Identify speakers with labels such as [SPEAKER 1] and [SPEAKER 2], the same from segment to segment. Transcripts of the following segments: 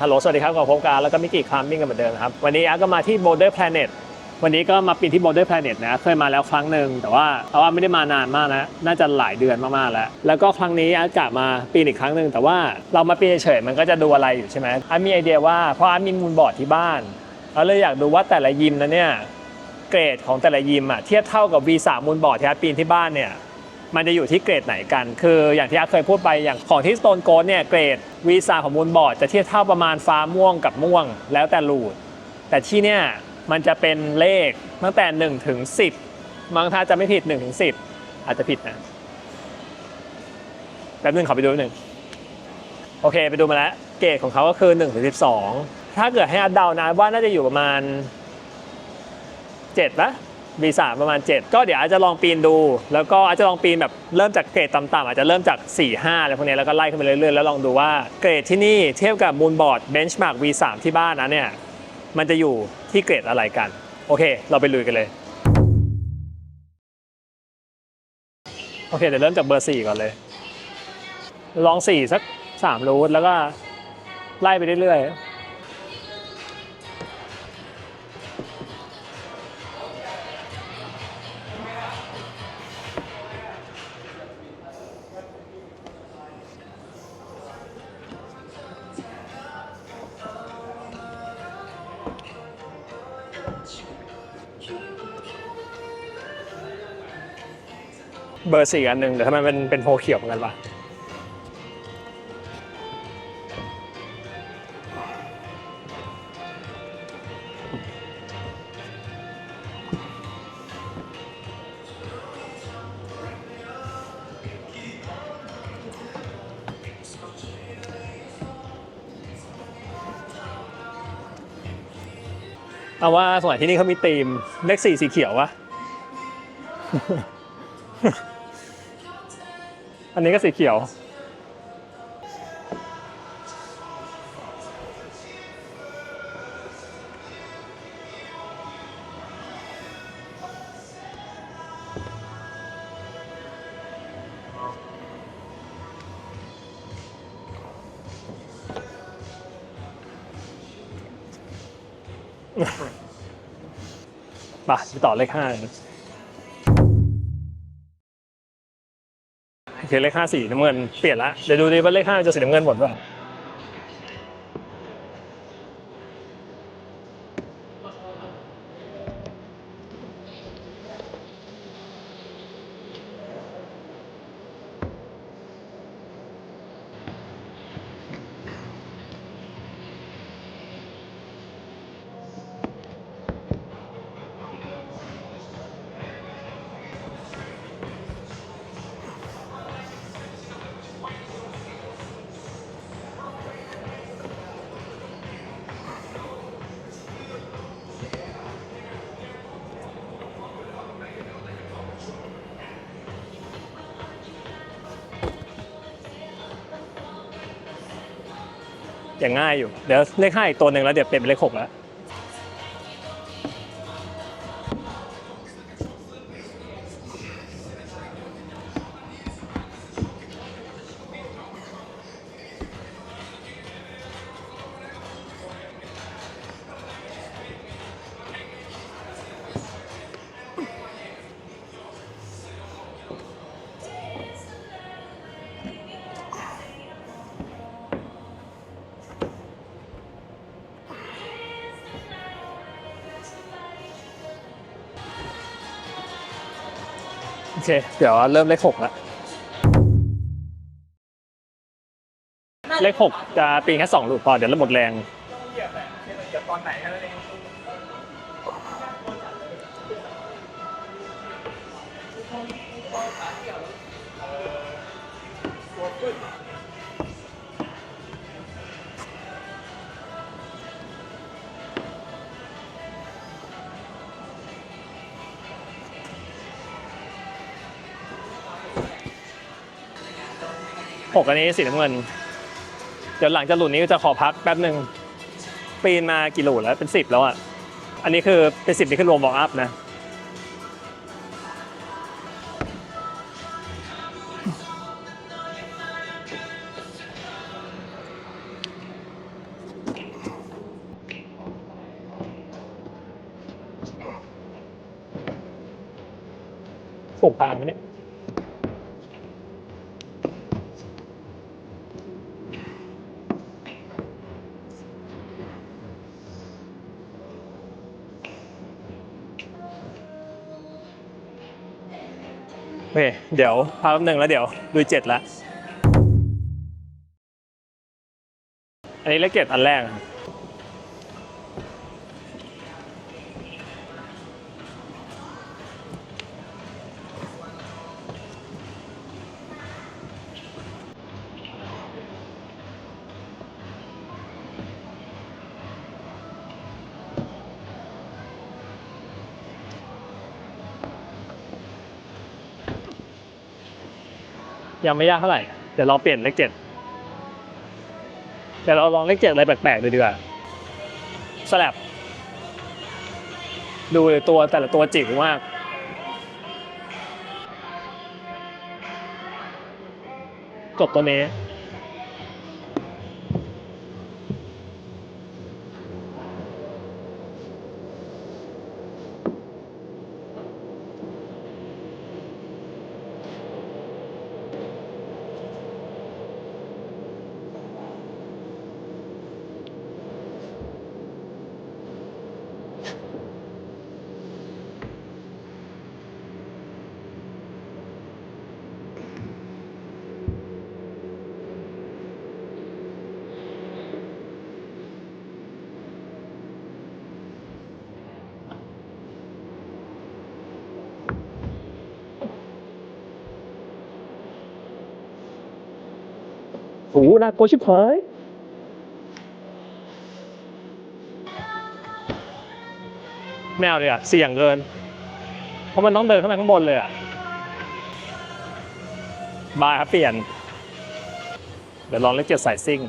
[SPEAKER 1] ฮัลโหล สวัสดีครับกับพบการแล้วก็มิกกี้คลามมิ่งกันเหมือนเดิมครับ วันนี้อาร์ตก็มาที่ Boulder Planet วันนี้ก็มาปีนที่ Boulder Planet นะ เคยมาแล้วครั้งหนึ่งแต่ว่าเพราะว่าไม่ได้มานานมากนะ น่าจะหลายเดือนมากๆแล้ว แล้วก็ครั้งนี้อาร์ตกะมาปีนอีกครั้งหนึ่งแต่ว่าเรามาปีนเฉยๆมันก็จะดูอะไรอยู่ใช่ไหมอาร์ตมีไอเดียว่าเพราะอาร์ตมีมูลบอร์ดที่บ้านเราเลยอยากดูว่าแต่ละยิมนะเนี่ยเกรดของแต่ละยิมอะเทียบเท่ากับ V3 มูลบอร์ดที่อาร์ตปีนที่บ้านเนี่ย มันจะอยู่ที่เกรดไหนกัน คืออย่างที่อาเคยพูดไปอย่างของที่ Stone Coast เนี่ยเกรด V3 ของมูลบอร์ดจะเทียบเท่าประมาณฟ้าม่วงกับม่วง แล้วแต่รูทแต่ที่เนี่ยมันจะเป็นเลขตั้งแต่1ถึง10บางท่าจะไม่ผิด1ถึง10 อาจจะผิดนะแป๊บนึงขอไปดูหนึ่งโอเคไปดูมาแล้วเกรดของเขาก็คือ1ถึง12 ถ้าเกิดให้อัดเดานะว่าน่าจะอยู่ประมาณ7ปะ V3 ประมาณ 7 ก็เดี๋ยวอาจจะลองปีนดู แล้วก็อาจจะลองปีนแบบเริ่มจากเกรดต่ำๆอาจจะเริ่มจาก 4 5อะไรพวกนี้แล้วก็ไล่ขึ้นไปเรื่อยๆ แล้วลองดูว่าเกรดที่นี่เทียบกับมูลบอร์ดเบนช์มาร์ก V3 ที่บ้านนะเนี่ยมันจะอยู่ที่เกรดอะไรกัน โอเค เราไปลุยกันเลยโอเคเดี๋ยวเริ่มจากเบอร์ 4 ก่อนเลย ลอง 4 สัก 3 รูทแล้วก็ไล่ไปเรื่อยๆ เบอร์สี่อันหนึ่งแต่ทำไมมันเป็นโพเขียวเหมือนกันวะเอาว่าสมัยที่นี่เขามีธีมเลขสี่สีเขียววะ อันนี้ก็สีเขียวมาไปต่อเลขห้าเลย เคเลขห้าสีน้ำเงินเปลี่ยนละเดี๋ยวดูดิว่าเลขห้าจะสีน้ำเงินหมดป่ะ ย่างง่ายอยู่ เดี๋ยวเลขห้าอีกตัวหนึ่งแล้วเดี๋ยวเปลี่ยนเป็นเลขหกแล้ว เค เดี๋ยวเริ่มเลขหกแล้วเลขหกจะปีนแค่สองลูกพอเดี๋ยวเริ่มหมดแรงหกอันนี้ 6 อันนี้สีน้ำเงิน เดี๋ยวหลังจากหลุดนี้จะขอพักแป๊บหนึ่งปีนมากี่หลุดแล้วเป็น 10 แล้วอะ อันนี้คือเป็น10ที่ขึ้นรวมบอกอัพนะสุกพาานไหมเนี่ย เค เดี๋ยวพักแป๊บหนึ่งแล้วเดี๋ยวดูเจ็ดละอันนี้เลขเจ็ดอันแรก ยังไม่ยากเท่าไหร่ เดี๋ยวลองเปลี่ยนเลขเจ็ดเดี๋ยวเราลองเลขเจ็ดอะไรแปลกๆดูดีกว่าสลับดูเลยตัวแต่ละตัวจิ๋วมากกบตัวนี้ โอ้โหน่ากลัวชิบหายไม่เอาเลยอะเสี่ยงเกิน เพราะมันต้องเดินขึ้นไปข้างบนเลยอะบายครับเปลี่ยน เดี๋ยวลองเล็กเจ็ดสายซิ่ง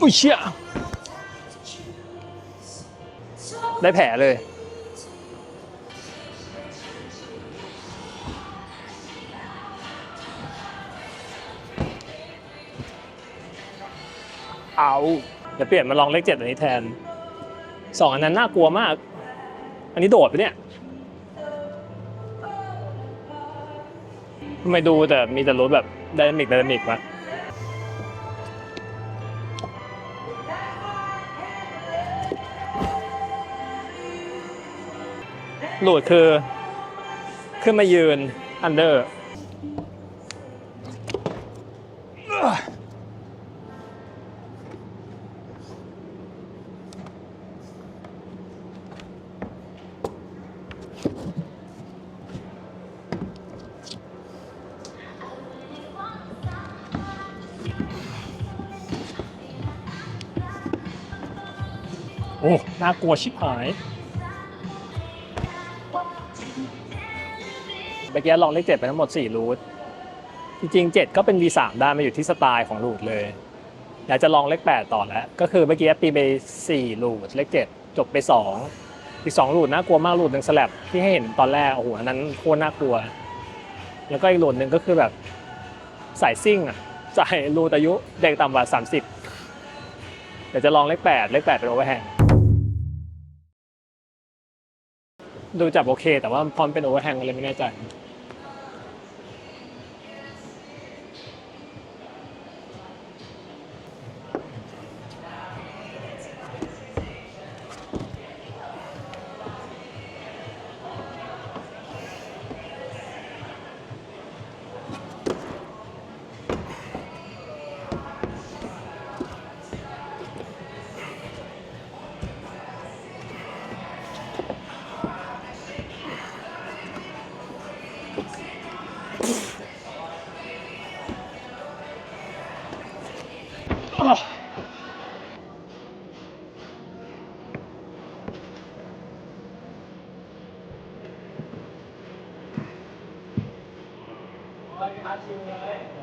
[SPEAKER 1] อุ้ยเชี่ยได้แผลเลย เอาเดี๋ยวเปลี่ยนมาลองเลขเจ็ดอันนี้แทน สองอันนั้นน่ากลัวมาก อันนี้โดดไปะเนี่ยทำไมดูแต่มีแต่รถแบบไดนามิกไดนามิกวะ หลุดคือ ขึ้นมายืนอันเดอร์โอ้ น่ากลัวชิบหาย มื่อกี้ลองเลขเจ็ดไปทั้งหมด4รูทจริงๆ7ก็เป็น V3 ได้มาอยู่ที่สไตล์ของรูทเลยอยากจะลองเลข8ต่อแล้ว ก็คือเมื่อกี้ตีไป4รูทเลข7 จบไป 2 อีก2รูทน่ากลัวมากรูทหนึ่งสลับที่ให้เห็นตอนแรกโอ้โหอันนั้นโคตรน่ากลัว แล้วก็อีกรูทหนึ่งก็คือแบบสายซิ่งอะสายรูทอายุเด็กต่ำกว่า 30 เดี๋ยวจะลองเลข8เลข8เป็นโอเวอร์แฮงดูจับโอเค แต่ว่าพร้อมเป็นโอเวอร์แฮงเลยไม่แน่ใจ あ、チーム。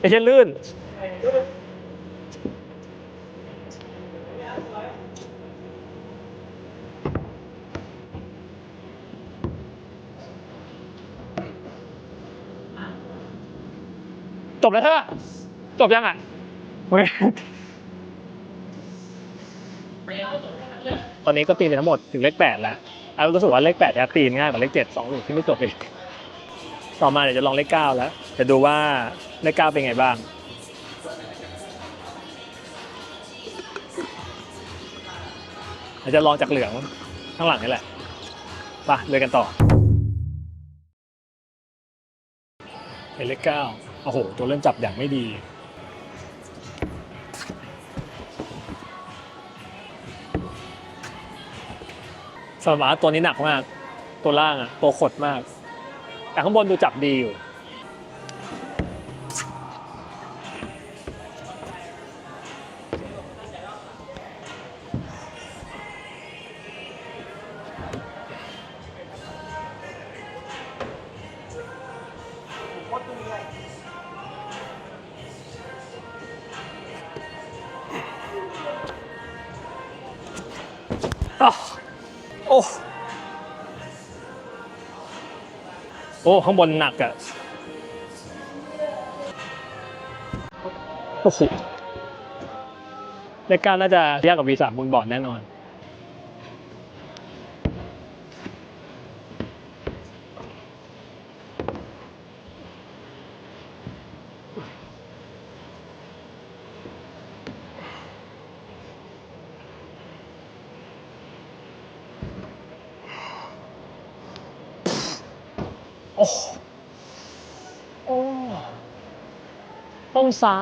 [SPEAKER 1] ไอ้เช่นลื่น จบแล้วใช่ปะจบยังอะตอนนี้ก็ปีนไปทั้งหมดถึงเลขแปดแล้วแล้วรู้สึกว่าเลขแปดจะปีนง่ายกว่าเลขเจ็ดสองหลุมที่ไม่จบอีก ต่อมาเดี๋ยวจะลองเลขเก้าแล้วจะดูว่าเลขเก้าเป็นไงบ้าง เดี๋ยวจะลองจากเหลืองข้างหลังนี่แหละไปเลยกันต่อเป็นเลขเก้าโอ้โห ตัวเริ่มจับอย่างไม่ดีสมารตัวนี้หนักมาก ตัวล่างอะตัวขดมาก แต่ข้างบนดูจับดีอยู่ อ้ข้างบนหนักอะโอ้โหเลขเก้าน่าจะยากกว่า V3 บนบอร์ดแน่นอน ต้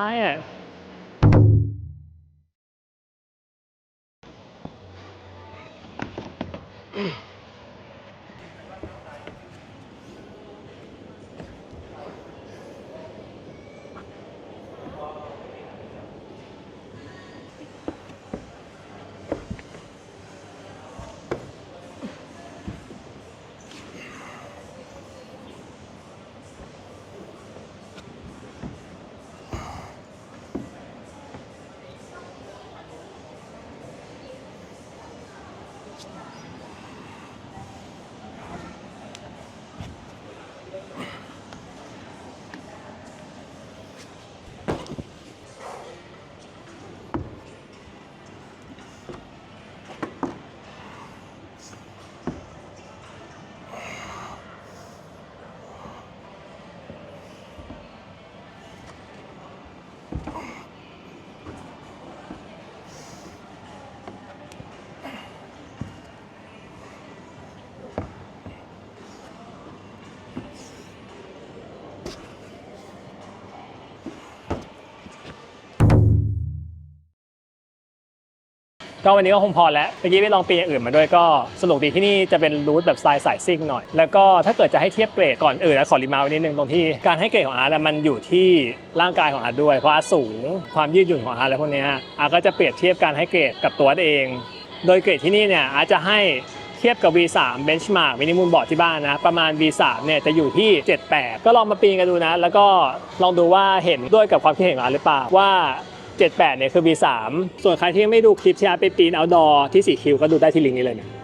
[SPEAKER 1] ก็วันนี้ก็คงพอแล้วเมื่อกี้ไปลองปีอย่างอื่นมาด้วยก็สนุกดีที่นี่จะเป็นรูทแบบสไตล์สายซิ่งหน่อย แล้วก็ถ้าเกิดจะให้เทียบเกรดก่อนอื่นนะขอรีมาร์คไว้นิดนึงตรงที่การให้เกรดของอาร์ตมันอยู่ที่ร่างกายของอาร์ตด้วยเพราะอาร์ตสูงความยืดหยุ่นของอาร์ตอะไรพวกนี้อาร์ตก็จะเปรียบเทียบการให้เกรดกับตัวเอง โดยเกรดที่นี่เนี่ยอาร์ตจะให้เทียบกับ V3 benchmark มินิมูลบอร์ดที่บ้านนะ ประมาณ V3 เนี่ยจะอยู่ที่ 78 ก็ลองมาปีนกันดูนะ แล้วก็ลองดูว่าเห็นด้วยกับความคิดเห็นของอาหรือเปล่าว่า 78เนี่ยคือ V3 ส่วนใครที่ยังไม่ดูคลิปที่อาร์ตไปปีนเอาดอที่สีคิวก็ดูได้ที่ลิงก์นี้เลยนะ